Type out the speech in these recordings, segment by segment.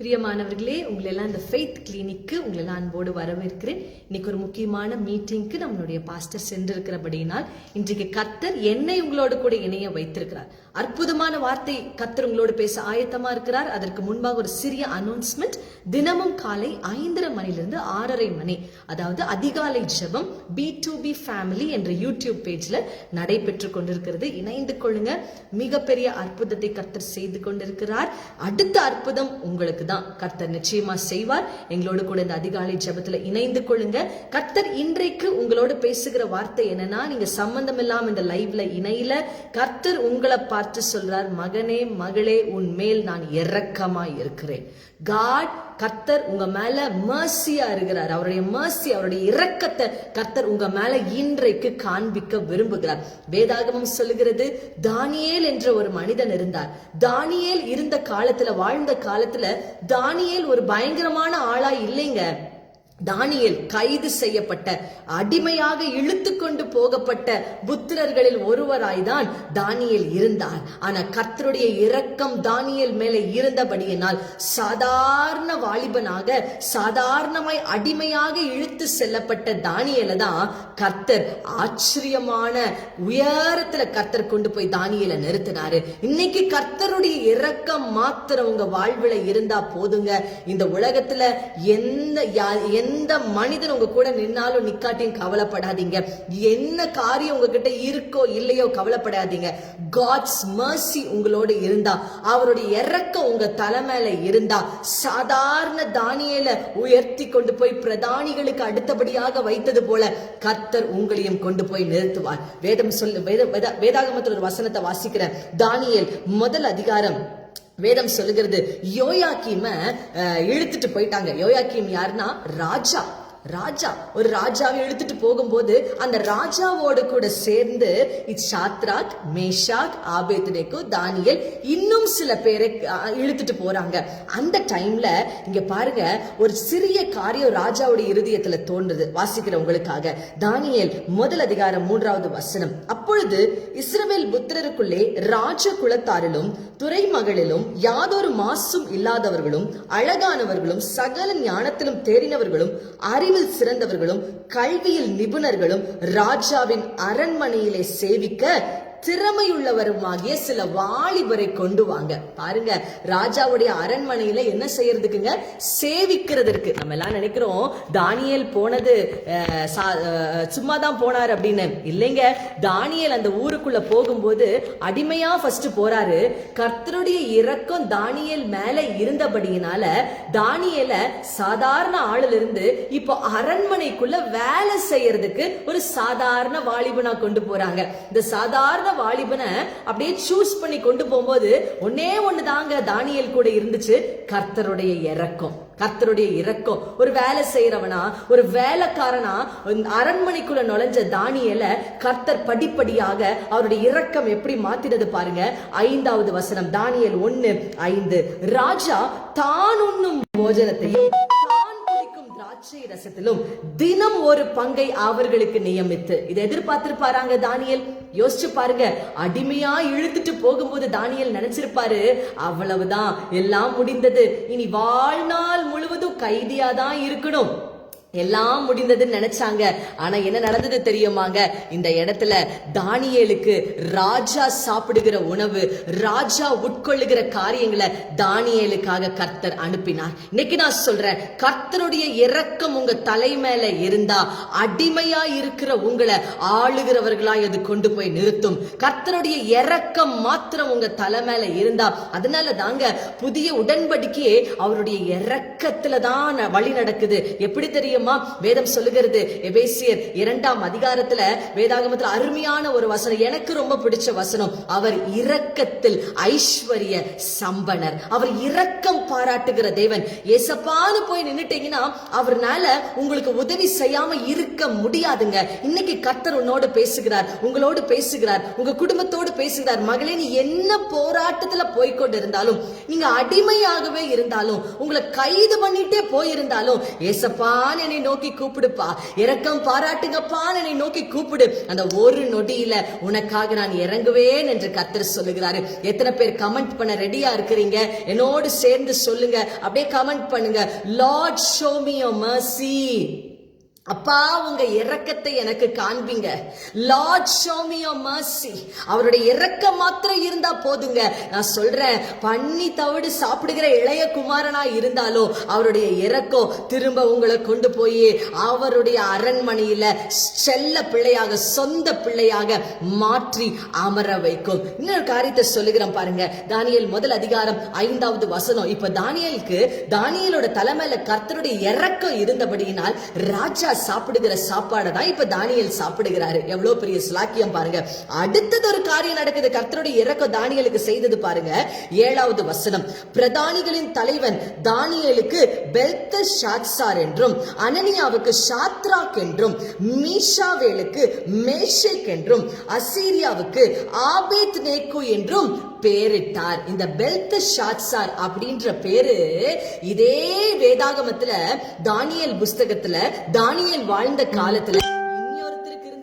பிரியமானவர்களே உங்களெல்லாம் இந்த ஃபெய்த் கிளினிக்கு உங்களெல்லாம் அன்போடு வரவேற்கிறேன். இன்னைக்கு ஒரு முக்கியமான மீட்டிங்க்கு நம்மளுடைய பாஸ்டர் சென்றிருக்கிறபடியினால் இன்றைக்கு கத்தர் என்னை உங்களோடு கூட இணைய வைத்திருக்கிறார். அற்புதமான வார்த்தை கத்தர் உங்களோடு பேச ஆயத்தமா இருக்கிறார். அதற்கு முன்பாக ஒரு சிறிய அனௌன்ஸ்மெண்ட் தினமும் காலை ஐந்தரை மணிலிருந்து ஆறரை மணி அதாவது அதிகாலை ஜெபம் பி டு பி ஃபேமிலி என்ற யூடியூப் பேஜ்ல நடைபெற்று கொண்டிருக்கிறது. இணைந்து கொள்ளுங்க. மிகப்பெரிய அற்புதத்தை கத்தர் செய்து கொண்டிருக்கிறார். அடுத்த அற்புதம் உங்களுக்கு தான் கர்த்தர் நிச்சயமா செய்வார். எங்களோடு கூட இந்த அதிகாலை ஜபத்துல இணைந்து கொள்ளுங்க. கர்த்தர் இன்றைக்கு உங்களோடு பேசுகிற வார்த்தை என்னன்னா நீங்க சம்பந்தம் இல்லாம இந்த லைவ்ல இணையில கர்த்தர் உங்களை பார்த்து சொல்றார் மகனே மகளே உன் மேல் நான் இரக்கமா இருக்கிறேன். காட் கத்தர் உங்க மேல மர்சியா இருக்கிறார். அவருடைய மர்சி அவருடைய இரக்கத்தை கத்தர் உங்க மேல இன்றைக்கு காண்பிக்க விரும்புகிறார். வேதாகமம் சொல்லுகிறது தானியேல் என்ற ஒரு மனிதன் இருந்தார். தானியேல் இருந்த காலத்துல வாழ்ந்த காலத்துல தானியேல் ஒரு பயங்கரமான ஆளா இல்லைங்க. தானியல் கைது செய்யப்பட்ட அடிமையாக இழுத்து கொண்டு போகப்பட்ட புத்திரர்களில் ஒருவராய்தான் தானியல் இருந்தார். ஆனா கர்த்தருடைய இரக்கம் தானியல் மேலே இருந்தபடியினால் சாதாரண வாலிபனாக சாதாரணமாய் அடிமையாக இழுத்து செல்லப்பட்ட தானியலை தான் கர்த்தர் ஆச்சரியமான உயரத்துல கர்த்தர் கொண்டு போய் தானியலை நிறுத்தினாரு. இன்னைக்கு கர்த்தருடைய இரக்கம் மாத்திரம் உங்க வாழ்வுல இருந்தா போதுங்க. இந்த உலகத்துல எந்த யா- எந்த மனிதன் உங்க கூட நின்னாலும் நிக்காட்டியும் கவலைப்படாதீங்க. என்ன காரியம் உங்ககிட்ட இருக்கோ இல்லையோ கவலைப்படாதீங்க. காட்ஸ் மர்சி உங்களோட இருந்தா அவருடைய இறக்கம் உங்க தலை மேல இருந்தா சாதாரண தானியல உயர்த்தி கொண்டு போய் பிரதானிகளுக்கு அடுத்தபடியாக வைத்தது போல கர்த்தர் உங்களையும் கொண்டு போய் நிறுத்துவார். வேதம் சொல்லு வேத வேதாகமத்தில் ஒரு வசனத்தை வாசிக்கிற தானியல் முதல் அதிகாரம் வேதம் சொல்லுகிறது. யோயாக்கீம இழுத்துட்டு போயிட்டாங்க. யோயாக்கீம் யாருன்னா? ராஜா. ராஜா ஒரு ராஜாவை இழுத்துட்டு போகும்போது அந்த ராஜாவோடு கூட சேர்ந்து சாத்ராக் மேஷாக் ஆபேத்னேக்கு தானியல் இன்னும் சில பேரை இழுத்துட்டு போறாங்க. அந்த டைம்ல இங்க பாருங்க ஒரு சிறிய காரியம் ராஜாவுடைய இருதயத்துல தோன்றுது வாசிக்கிறவங்களுக்காக. தானியல் முதல் அதிகாரம் மூன்றாவது வசனம். அப்பொழுது இஸ்ரவேல் புத்திரருக்குள்ளே ராஜ குலத்தாரிலும் துறைமகளிலும் யாதொரு மாசும் இல்லாதவர்களும் அழகானவர்களும் சகல ஞானத்திலும் தேறினவர்களும் அறி அறிவில் சிறந்தவர்களும் கல்வியில் நிபுணர்களும் ராஜாவின் அரண்மனையிலே சேவிக்க திறமையுள்ளவருமாகிய சில வாலிபரை கொண்டு வாங்க. பாருங்க ராஜாவுடைய அரண்மனையில என்ன செய்யறதுக்குங்க? சேவிக்கிறதுக்கு. நம்ம எல்லாம் நினைக்கிறோம் தானியல் போனது சும்மா தான் போனார் அப்படின்னு. இல்லைங்க தானியல் அந்த ஊருக்குள்ள போகும்போது அடிமையா ஃபர்ஸ்ட் போறாரு. கர்த்தருடைய இரக்கம் தானியல் மேல இருந்தபடியினால தானியல சாதாரண ஆளுல இருந்து இப்போ அரண்மனைக்குள்ள வேலை செய்யறதுக்கு ஒரு சாதாரண வாலிபனா கொண்டு போறாங்க. இந்த சாதாரண வாலிபனை அப்படியே சூஸ் பண்ணி கொண்டு போகும்போது ஒன்னே ஒண்ணு தாங்க தானியல் கூட இருந்துச்சு. கர்த்தருடைய இறக்கம் கர்த்தருடைய இறக்கம் ஒரு வேலை செய்யறவனா ஒரு வேலைக்காரனா அரண்மனைக்குள்ள நுழைஞ்ச தானியல கர்த்தர் படிப்படியாக அவருடைய இரக்கம் எப்படி மாத்தினது பாருங்க. ஐந்தாவது வசனம் தானியல் ஒன்னு ஐந்து. ராஜா தான் உண்ணும் போஜனத்தையும் திராட்சை ரசத்திலும் தினம் ஒரு பங்கை அவர்களுக்கு நியமித்து. இதை எதிர்பார்த்திருப்பாராங்க தானியல்? யோசிச்சு பாருங்க. அடிமையா இழுத்துட்டு போகும்போது தானியல் நினைச்சிருப்பாரு அவ்வளவுதான் எல்லாம் முடிந்தது. இனி வாழ்நாள் முழுவதும் கைதியா தான் இருக்கணும். எல்லாம் முடிந்ததுன்னு நினைச்சாங்க. ஆனா என்ன நடந்தது தெரியுமாங்க? இந்த இடத்துல தானியேலுக்கு ராஜா சாப்பிடுகிற உணவு ராஜா உட்கொள்ளுகிற காரியங்களை தானியேலுக்காக கர்த்தர் அனுப்பினார். இன்னைக்கு நான் சொல்றேன் கர்த்தருடைய இரக்கம் உங்க தலை மேல இருந்தா அடிமையா இருக்கிற உங்களை ஆளுகிறவர்களா அது கொண்டு போய் நிறுத்தும். கர்த்தருடைய இரக்கம் மாத்திரம் உங்க தலை மேல இருந்தா அதனால தாங்க புதிய உடன்படிக்கையே அவருடைய இரக்கத்துல தான் வழி நடக்குது. எப்படி தெரியும்? வேதம் சொல்லுகிறது எபேசியர் இரண்டாம் அதிகாரத்துல வேதாகமத்துல அருமையான ஒரு வசனம் எனக்கு ரொம்ப பிடிச்ச வசனம் அவர் இரக்கத்தில் ஐஸ்வர்ய சம்பனர் அவர் இரக்கம் பாராட்டுகிற தேவன். ஏசப்பான்னு போய் நின்னுட்டீங்கன்னா அவர்னால உங்களுக்கு உதவி செய்யாம இருக்க முடியாதுங்க. இன்னைக்கு கர்த்தர் உன்னோடு பேசுகிறார் உங்களோடு பேசுகிறார் உங்க குடும்பத்தோடு பேசுகிறார். மகளே நீ என்ன போராட்டத்துல போய்கொண்டு இருந்தாலும் நீங்க அடிமையாகவே இருந்தாலும் உங்களை கைது பண்ணிட்டே போயிருந்தாலும் ஏசப்பான்னு என்னை நோக்கி கூப்பிடுப்பா. இரக்கம் பாராட்டுங்கப்பா என்னை நோக்கி கூப்பிடு. அந்த ஒரு நொடியில உனக்காக நான் இறங்குவேன் என்று கத்தர் சொல்லுகிறாரு. எத்தனை பேர் கமெண்ட் பண்ண ரெடியா இருக்கிறீங்க? என்னோடு சேர்ந்து சொல்லுங்க. அப்படியே கமெண்ட் பண்ணுங்க. லார்ட் ஷோ மீ மர்சி அப்பா உங்க இறக்கத்தை எனக்கு காண்பீங்க. லார்ட் ஷோ மீ யோர் அவருடைய இறக்கம் மாத்திரம் இருந்தா போதுங்க. நான் சொல்றேன் பண்ணி தவிடு சாப்பிடுகிற இளைய குமாரனா இருந்தாலும் அவருடைய இறக்கம் திரும்ப உங்களை கொண்டு போய் அவருடைய அரண்மனையில செல்ல பிள்ளையாக சொந்த பிள்ளையாக மாற்றி அமர வைக்கும். இன்னொரு காரியத்தை சொல்லுகிறேன் பாருங்க. தானியல் முதல் அதிகாரம் ஐந்தாவது வசனம். இப்ப தானியலுக்கு தானியலோட தலைமையில கர்த்தருடைய இறக்கம் இருந்தபடியினால் ராஜா சாப்பிடுகிற சாப்பாடை தான் இப்ப தானியல் சாப்பிடுகிறாரு. எவ்வளவு பெரிய சுலாக்கியம் பாருங்க. அடுத்தது ஒரு காரியம் நடக்குது. கர்த்தருடைய இறக்க தானியலுக்கு செய்தது பாருங்க. ஏழாவது வசனம். பிரதானிகளின் தலைவன் தானியலுக்கு பெல்த ஷாத்சார் என்றும் அனனியாவுக்கு ஷாத்ராக் என்றும் மீஷாவேலுக்கு மேஷேக் என்றும் அசீரியாவுக்கு ஆபேத் நேக்கு என்றும் பேரிட்டார். இந்த பெல்த் ஷாட்சார் அப்படின்ற பேரு இதே வேதாகமத்துல தானியல் புஸ்தகத்துல தானியல் வாழ்ந்த காலத்துல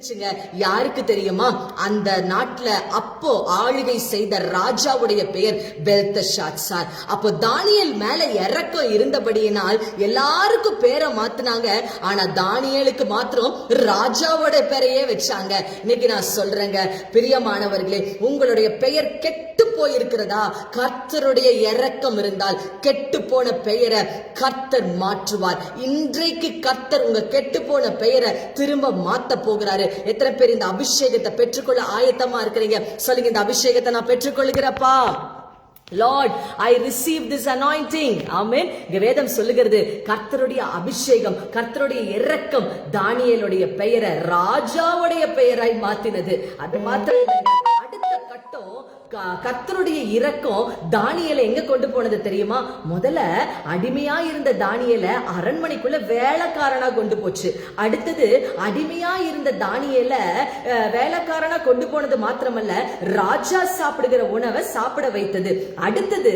இருந்துச்சுங்க யாருக்கு தெரியுமா? அந்த நாட்டுல அப்போ ஆளுகை செய்த ராஜாவுடைய பெயர் பெல்த சாட்சார் அப்போ தானியல் மேல இறக்கம் இருந்தபடியினால் எல்லாருக்கும் பேரை மாத்துனாங்க. ஆனா தானியலுக்கு மாத்திரம் ராஜாவோட பெயரையே வச்சாங்க. இன்னைக்கு நான் சொல்றேங்க பிரியமானவர்களே உங்களுடைய பெயர் கெட்டு போயிருக்கிறதா? கர்த்தருடைய இறக்கம் இருந்தால் கெட்டு போன பெயரை கர்த்தர் மாற்றுவார். இன்றைக்கு கர்த்தர் உங்க கெட்டு போன பெயரை திரும்ப மாத்த போகிறாரு. எத்தனை பேர் இந்த அபிஷேகத்தை பெற்றுக்கொள்ள ஆயத்தமா இருக்கிறீங்க? சொல்லுங்க இந்த அபிஷேகத்தை நான் பெற்றுக்கொள்கிறப்பா Lord I receive this anointing amen இங்க வேதம் சொல்லுகிறது கர்த்தருடைய அபிஷேகம் கர்த்தருடைய இறக்கம் தானியலுடைய பெயரை ராஜாவுடைய பெயராய் மாத்தினது. அது மாத்திரம் அடுத்த கட்டம் கத்தருடைய இரக்கம் தானியலை எங்க கொண்டு போனது தெரியுமா? முதல்ல அடிமையா இருந்த தானியல அரண்மனைக்குள்ள வேலைக்காரனா கொண்டு போச்சு. அடுத்தது அடிமையா இருந்த தானியல வேலைக்காரனா கொண்டு போனது மாத்திரமல்ல ராஜா சாப்பிடுகிற உணவை சாப்பிட வைத்தது. அடுத்தது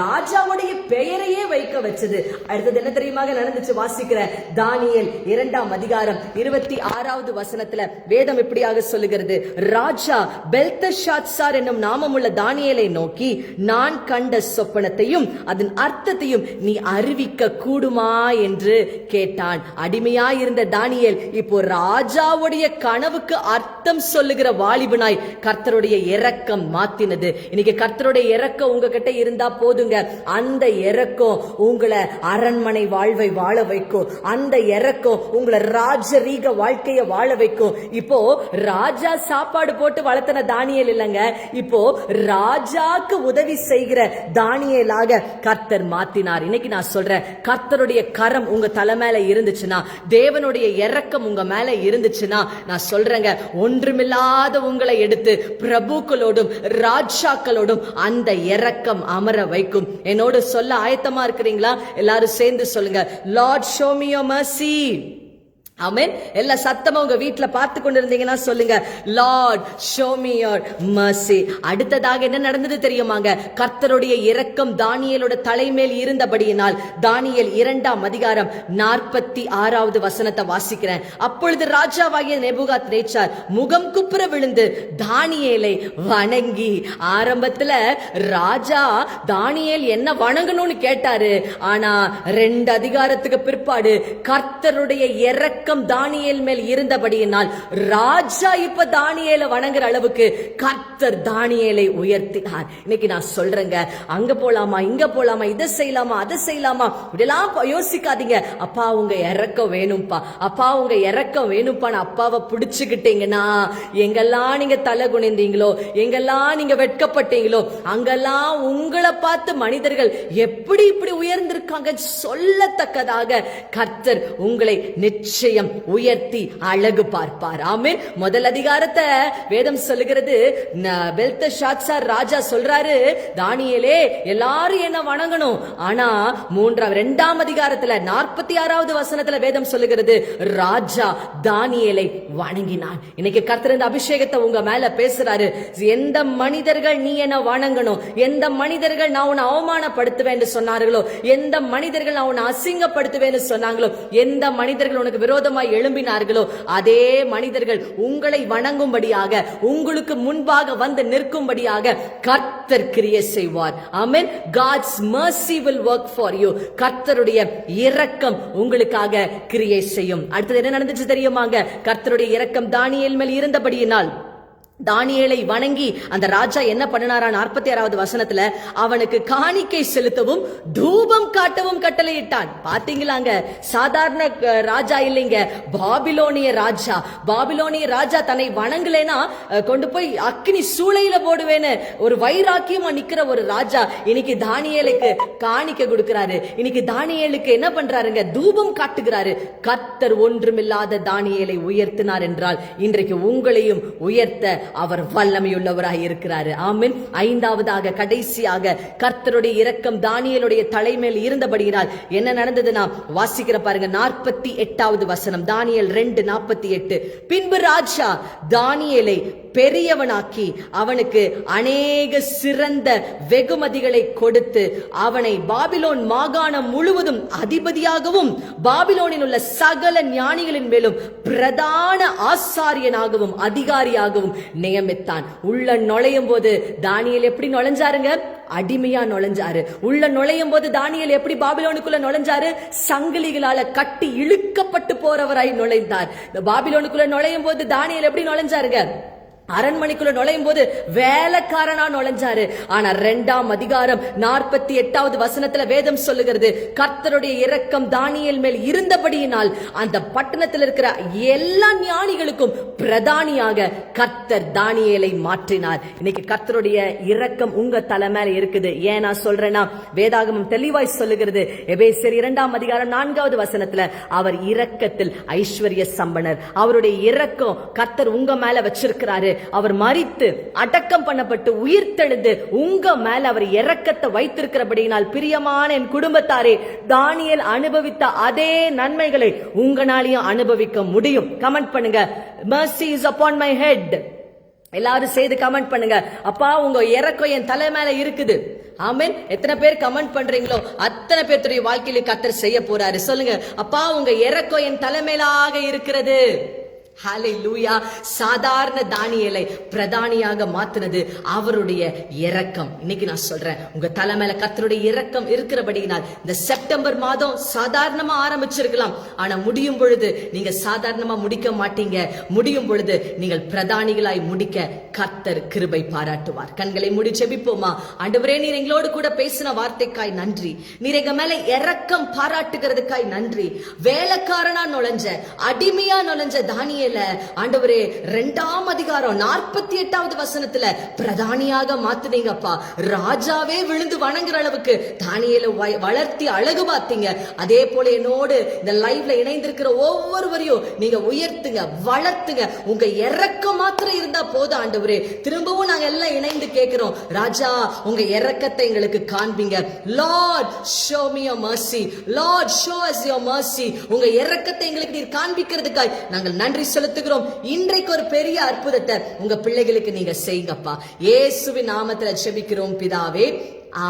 ராஜாவுடைய பெயரையே வைக்க வச்சது. அடுத்தது என்ன தெரியுமா நடந்துச்சு? வாசிக்கிற தானியல் இரண்டாம் அதிகாரம் இருபத்தி ஆறாவது வசனத்துல வேதம் இப்படியாக சொல்லுகிறது. ராஜா பெல்தஷாத்சார் என்னும் உள்ள தானியலை நோக்கி நான் கண்ட சொப்பனத்தையும் அதன் அர்த்தத்தையும் நீ அறிவிக்க கூடுமா? என்று கேட்டான். அடிமையாயிருந்த தானியல் இப்போ ராஜாவுடைய கனவுக்கு அர்த்தம் சொல்லுகிற வாலிபனாய் கர்த்தருடைய இறக்கம் மாத்தினது. இன்னைக்கு கர்த்தருடைய இறக்கம் உங்ககிட்ட இருந்தா போதுங்க. அந்த இறக்கம் உங்களை அரண்மனை வாழ்வை வாழ வைக்கும். அந்த இரக்கம் உங்களை ராஜரீக வாழ்க்கையை வாழ வைக்கும். இப்போ ராஜா சாப்பாடு போட்டு வளர்த்தன தானியல் இல்லைங்க. இப்போ ராஜாக்கு உதவி செய்கிற தானியலாக கர்த்தர் மாத்தினார். இன்னைக்கு நான் சொல்றேன் கர்த்தருடைய கரம் உங்க தலை மேல இருந்துச்சுன்னா தேவனுடைய இறக்கம் உங்க மேல இருந்துச்சுன்னா நான் சொல்றேங்க ஒன்றுமில்லாத உங்களை எடுத்து பிரபுக்களோடும் ராஜாக்களோடும் அந்த இறக்கம் அமர வைக்கும். என்னோட சொல்ல ஆயத்தமா இருக்கிறீங்களா? எல்லாரும் சேர்ந்து சொல்லுங்க Lord show me your amen. எல்லா சத்தமா உங்க வீட்டுல பார்த்து கொண்டு இருந்தீங்கன்னா சொல்லுங்க. Lord show me your mercy அடுத்ததாக என்ன நடந்தது தெரியுமாங்க? கர்த்தருடைய இரக்கம் தானியேலோட தலைமேல் இருந்தபடியினால் தானியேல் இரண்டாம் அதிகாரம் நாற்பத்தி ஆறாவது வசனத்தை வாசிக்கிறேன். அப்பொழுது ராஜாவாகிய நெபுகாத் நேச்சார் முகம் குப்புற விழுந்து தானியேலை வணங்கி ஆரம்பத்துல ராஜா தானியேல் என்ன வணங்கணும்னு கேட்டாரு. ஆனா ரெண்டு அதிகாரத்துக்கு பிற்பாடு கர்த்தருடைய இரக்கம் தானியல் மேல் இருந்தபடியினால் ராஜா இப்ப தானியல வணங்குற அளவுக்கு கர்த்தர் தானியலை உயர்த்தினார். இன்னைக்கு நான் சொல்றேங்க அங்க போலாமா இங்க போலாமா இதை செய்யலாமா அதை செய்யலாமா இதெல்லாம் யோசிக்காதீங்க. அப்பா உங்க இறக்கம் வேணும்பா. அப்பா உங்க இறக்கம் வேணும்ப்பான்னு அப்பாவை பிடிச்சுக்கிட்டீங்கன்னா எங்கெல்லாம் நீங்க தலை குனிந்தீங்களோ எங்கெல்லாம் நீங்க வெட்கப்பட்டீங்களோ அங்கெல்லாம் உங்களை பார்த்து மனிதர்கள் எப்படி இப்படி உயர்ந்திருக்காங்க சொல்லத்தக்கதாக கர்த்தர் உங்களை நிச்சயம் நிச்சயம் உயர்த்தி அழகு பார்ப்பார். ஆமே முதல் அதிகாரத்தை வேதம் சொல்லுகிறது. பெல்த ஷாக்சார் ராஜா சொல்றாரு தானியலே எல்லாரும் என்ன வணங்கணும். ஆனா மூன்றாம் இரண்டாம் அதிகாரத்துல நாற்பத்தி ஆறாவது வசனத்துல வேதம் சொல்லுகிறது ராஜா தானியலை வணங்கினான். இன்னைக்கு கர்த்தர் இந்த அபிஷேகத்தை உங்க மேல பேசுறாரு. எந்த மனிதர்கள் நீ என்ன வணங்கணும்? எந்த மனிதர்கள் நான் உன்னை அவமானப்படுத்துவேன்? சொன்னார்களோ? எந்த மனிதர்கள் நான் உன்னை அசிங்கப்படுத்துவேன்? சொன்னாங்களோ? எந்த மனிதர்கள் உனக்கு விரோத விரோதமாய் எழும்பினார்களோ அதே மனிதர்கள் உங்களை வணங்கும்படியாக உங்களுக்கு முன்பாக வந்து நிற்கும்படியாக கர்த்தர் கிரியை செய்வார். Ameen God's mercy will work for you கர்த்தருடைய இரக்கம் உங்களுக்காக கிரியை செய்யும். அடுத்தது என்ன நடந்துச்சு தெரியுமாங்க? கர்த்தருடைய இரக்கம் தானியல் மேல் இருந்தபடியினால் தானியலை வணங்கி அந்த ராஜா என்ன பண்ணினாரா? நாற்பத்தி ஆறாவது வசனத்துல அவனுக்கு காணிக்கை செலுத்தவும் தூபம் காட்டவும் கட்டளையிட்டான். பாத்தீங்களாங்க? சாதாரண ராஜா இல்லைங்க. பாபிலோனிய ராஜா. பாபிலோனிய ராஜா தன்னை வணங்கலைன்னா கொண்டு போய் அக்னி சூளையில போடுவேன்னு ஒரு வைராக்கியமா நிக்கிற ஒரு ராஜா இன்னைக்கு தானியலுக்கு காணிக்க கொடுக்கிறாரு. இன்னைக்கு தானியலுக்கு என்ன பண்றாருங்க? தூபம் காட்டுகிறாரு. கத்தர் ஒன்றுமில்லாத தானியலை உயர்த்தினார் என்றால் இன்றைக்கு உங்களையும் உயர்த்த அவர் வல்லமையுள்ளவராய் இருக்கிறாரு. ஆமின். ஐந்தாவதாக கடைசியாக கர்த்தருடைய இரக்கம் தானியலுடைய தலைமையில் இருந்தபடியினால் என்ன நடந்ததுன்னா வாசிக்கிற பாருங்க. நாற்பத்தி எட்டாவது வசனம். தானியல் ரெண்டு நாற்பத்தி எட்டு. பின்பு ராஜா தானியலை பெரியவனாக்கி அவனுக்கு அநேக சிறந்த வெகுமதிகளை கொடுத்து அவனை பாபிலோன் மாகாணம் முழுவதும் அதிபதியாகவும் பாபிலோனில் உள்ள சகல ஞானிகளின் மேலும் பிரதான ஆசாரியனாகவும் அதிகாரியாகவும் நியமித்தான். உள்ள நுழையும் போது தானியல் எப்படி நுழைஞ்சாருங்க? அடிமையா நுழைஞ்சாரு. உள்ள நுழையும் போது தானியல் எப்படி பாபிலோனுக்குள்ள நுழைஞ்சாரு? சங்கிலிகளால கட்டி இழுக்கப்பட்டு போறவராய் நுழைந்தார். இந்த பாபிலோனுக்குள்ள நுழையும் போது தானியல் எப்படி நுழைஞ்சாருங்க? அரண்மனைக்குள்ள நுழையும் போது வேலைக்காரனா நுழைஞ்சாரு. ஆனா ரெண்டாம் அதிகாரம் நாற்பத்தி எட்டாவது வசனத்துல வேதம் சொல்லுகிறது கர்த்தருடைய இரக்கம் தானியல் மேல் இருந்தபடியினால் அந்த பட்டணத்தில் இருக்கிற எல்லா ஞானிகளுக்கும் பிரதானியாக கர்த்தர் தானியேலை மாற்றினார். இன்னைக்கு கர்த்தருடைய இரக்கம் உங்க தலை மேல இருக்குது. ஏன் நான் சொல்றேன்னா வேதாகமம் தெளிவாய் சொல்லுகிறது. எபேசர் இரண்டாம் அதிகாரம் நான்காவது வசனத்துல அவர் இரக்கத்தில் ஐஸ்வர்ய சம்பனர். அவருடைய இரக்கம் கர்த்தர் உங்க மேல வச்சிருக்கிறாரு. அவர் மறித்து அடக்கம் பண்ணப்பட்டு உயிர்த்தெழுந்து உங்க மேல அவர் இறக்கத்தை வைத்திருக்கிறபடியினால் பிரியமான என் குடும்பத்தாரே தானியல் அனுபவித்த அதே நன்மைகளை உங்களாலையும் அனுபவிக்க முடியும். கமெண்ட் பண்ணுங்க. Mercy is upon my head எல்லாரும் செய்து கமெண்ட் பண்ணுங்க. அப்பா உங்க இறக்கம் என் தலை மேல இருக்குது. ஆமீன் எத்தனை பேர் கமெண்ட் பண்றீங்களோ அத்தனை பேர்த்துடைய வாழ்க்கையில கத்தர் செய்ய போறாரு. சொல்லுங்க. அப்பா உங்க இறக்கம் என் தலைமையிலாக இருக்கிறது. ஹalleluya. சாதாரண தானியலை பிரதானியாக மாத்தினது அவருடைய இரக்கம். இன்னைக்கு நான் சொல்றேன் உங்க தலைமையில கத்தருடைய இரக்கம் இருக்கிறபடியினால் இந்த செப்டம்பர் மாதம் சாதாரணமா ஆரம்பிச்சிருக்கலாம். ஆனா முடியும் பொழுது நீங்க சாதாரணமா முடிக்க மாட்டீங்க. முடியும் பொழுது நீங்கள் பிரதானிகளாய் முடிக்க கத்தர் கிருபை பாராட்டுவார். கண்களை முடி செபிப்போமா ஆண்டவரே நீர் எங்களோடு கூட பேசின வார்த்தைக்காய் நன்றி. நீர் எங்க மேல இரக்கம் பாராட்டுகிறதுக்காய் நன்றி. வேலைக்காரனா நுழைஞ்ச அடிமையா நுழைஞ்ச தானிய தானியல ஆண்டவரே ரெண்டாம் அதிகாரம் நாற்பத்தி எட்டாவது வசனத்துல பிரதானியாக மாத்துனீங்கப்பா ராஜாவே விழுந்து வணங்குற அளவுக்கு தானியல வளர்த்தி அழகு பார்த்தீங்க. அதே போல என்னோடு இந்த லைவ்ல இணைந்திருக்கிற ஒவ்வொருவரையும் நீங்க உயர்த்துங்க வளர்த்துங்க. உங்க இறக்கம் மாத்திரம் இருந்தா போதும் ஆண்டவரே. திரும்பவும் நாங்க எல்லாம் இணைந்து கேட்கிறோம் ராஜா உங்க இறக்கத்தை எங்களுக்கு காண்பீங்க. Lord show me your mercy Lord show us your mercy உங்க இறக்கத்தை எங்களுக்கு நீர் காண்பிக்கிறதுக்காய் நாங்கள் நன்றி செலுத்துகிறோம். இன்றைக்கு ஒரு பெரிய அற்புதத்தை உங்க பிள்ளைகளுக்கு நீங்க செய்யுங்கப்பா. இயேசுவின் நாமத்துல ஜெபிக்கிறோம் பிதாவே.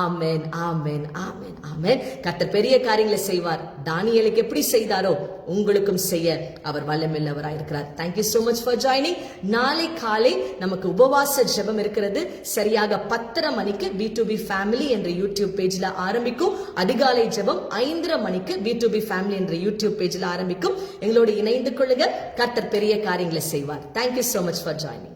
ஆமென் ஆமென் ஆமேன் ஆமேன். கர்த்தர் பெரிய காரியங்களை செய்வார். தானியலுக்கு எப்படி செய்தாரோ உங்களுக்கும் செய்ய அவர் வல்லமில்லவராயிருக்கிறார் thank you so much for joining நாளை காலை நமக்கு உபவாச ஜெபம் இருக்கிறது. சரியாக பத்தரை மணிக்கு பி டு பி ஃபேமிலி என்ற யூடியூப் பேஜ்ல ஆரம்பிக்கும். அதிகாலை ஜெபம் ஐந்தரை மணிக்கு பி டு பி ஃபேமிலி என்ற யூடியூப் பேஜ்ல ஆரம்பிக்கும். எங்களோடு இணைந்து கொள்ளுங்க கர்த்தர் பெரிய காரியங்களை செய்வார். Thank you so much for joining